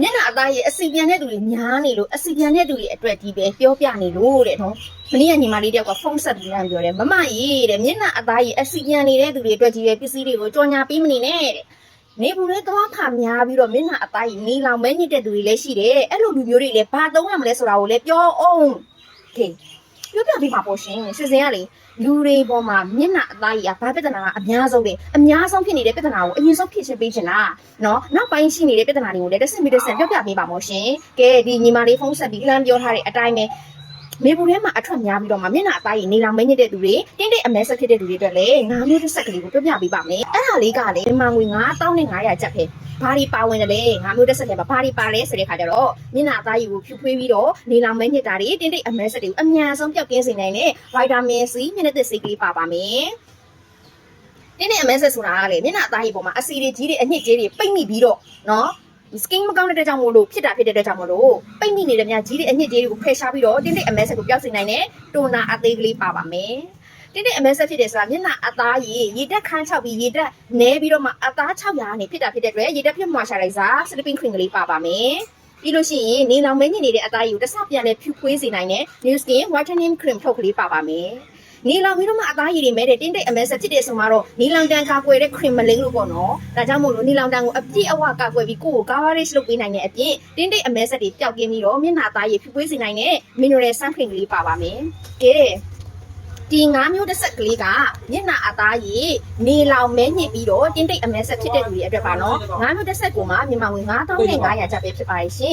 မျက်နှာအသားရဲ့အစီပြန်တဲ့သူတွေညားနေလို့အစီပြန်တဲ့သူတွေအတွက်ဒီပဲပြောပြနေလို့တဲ့နော်မနေ့ကညီမလေးတယောက်ကဖုန်းဆက်ပြီးတော့ပြောတယ်မမကြီးတဲ့မျက်နှာအသားရဲ့အစီပြန်နေတဲ့သူတွေအတွက်ဒီပဲပစ္စည်းတွေကိုကြော်ညာပေးမနေနဲ့တဲ့နေဘူးလေသွားခါများပြီးတော့မျက်နှာအသားကြီးနေလောင်မဲညစ်တဲ့သူတွေလည်းရှိတယ်အဲ့လိုလူမျိုးတွေလည်းဘာသုံးရမလဲဆိုတာကိုလည်းပြောအောင် Okay ပြောပြပေးပါပေါ့ရှင်စစ်စင်ကလေလူတွေပေါ်မှာမျက်နှာအသားကြီးကဘာပြဿနာကအများဆုံးလေအများဆုံးဖြစ်နေတဲ့ပြဿနာကိုအရင်ဆုံးဖြေရှင်းပေးချင်တာနော်နောက်ပိုင်းရှိနေတဲ့ပြဿနာတွေကိုလည်းတစ်ဆင့်ပြီးတစ်ဆင့်ပြောပြပေးပါမို့ရှင်ကဲဒီညီမလေးဖုန်းဆက်ပြီးလမ်းပြောထားတဲ့အတိုင်းပဲ မေဘူးထဲမှာအထွက်များပြီးတော့မှမျက်နှာအသားကြီးနေလောင်မင်းညစ်တဲ့သူတွေတင်းတိတ်အမဲဆက်ဖြစ်တဲ့သူတွေအတွက်လည်းငါးမျိုးတစ်ဆက်ကလေးကိုပြောပြပေးပါမယ်အဲ့ဒါလေးကလေဒီမှာငွေ9500ကျပ်ပဲဘာတွေပါဝင်တယ်လဲငါးမျိုးတစ်ဆက်ထဲမှာဘာတွေပါလဲဆိုတဲ့ခါကျတော့မျက်နှာအသားကြီးကိုဖြူဖွေးပြီးတော့နေလောင်မင်းညစ်တာတွေတင်းတိတ်အမဲဆက်တွေကိုအများဆုံးပျောက်ကင်းစေနိုင်တဲ့ဗိုက်တာမင် C မျက်နှာသစ်ဆေးကလေးပါပါမယ်တင်းနဲ့အမဲဆက်ဆိုတာကလေမျက်နှာအသားကြီးပေါ်မှာအစီတွေကြီးတွေအညစ်ကြေးတွေပိတ်မိပြီးတော့နော် skin မကောင်းတဲ့အတွက်ကြောင့်မို့လို့ဖြစ်တာဖြစ်တဲ့အတွက်ကြောင့်မို့လို့ပိတ်မိနေတဲ့များကြီးတွေအညစ်ကြေးတွေကိုဖယ်ရှားပြီးတော့တင်းတဲ့အမဲဆက်ကိုပျောက်စေနိုင်တဲ့တိုနာအသေးကလေးပါပါမယ်တင်းတဲ့အမဲဆက်ဖြစ်တယ်ဆိုတာမျက်နှာအသားရည်ရေတက်ခန်းချောက်ပြီးရေတက်နဲပြီးတော့မှအသား600ကနေဖြစ်တာဖြစ်တဲ့အတွက်ရေတက်ဖြစ်မှရှာလိုက်စား sleeping cream ကလေးပါပါမယ်ပြီးလို့ရှိရင်နေလောင်မင်းညင်နေတဲ့အသားရည်ကိုတစ်ဆပြန်လဲဖြူဖွေးစေနိုင်တဲ့ new skin whitening cream ထုတ်ကလေးပါပါမယ် နေလောင်ပြီးတော့မှအသားရည်တွေမဲတဲ့တင်းတိတ်အမဲဆက်ဖြစ်တဲ့ဆိုမှတော့နေလောင်တန်ကာကွယ်တဲ့ cream မလိမ့်လို့ပေါ့နော်ဒါကြောင့်မို့လို့နေလောင်တန်ကိုအပြည့်အဝကာကွယ်ပြီးကိုယ့်ကို coverage လုပ်ပေးနိုင်တဲ့အပြင်တင်းတိတ်အမဲဆက်တွေပျောက်ကင်းပြီးတော့မျက်နှာသားရည်ဖြူပွေးစေနိုင်တဲ့ mineral sun cream ကလေးပါပါမယ်ကဲဒီငါးမျိုးတစ်ဆက်ကလေးကမျက်နှာအသားရည်နေလောင်မဲညစ်ပြီးတော့တင်းတိတ်အမဲဆက်ဖြစ်တဲ့လူတွေအတွက်ပါနော်ငါးမျိုးတစ်ဆက်ကိုမှမြန်မာငွေ9500ကျပ်ပဲဖြစ်ပါရဲ့ရှင်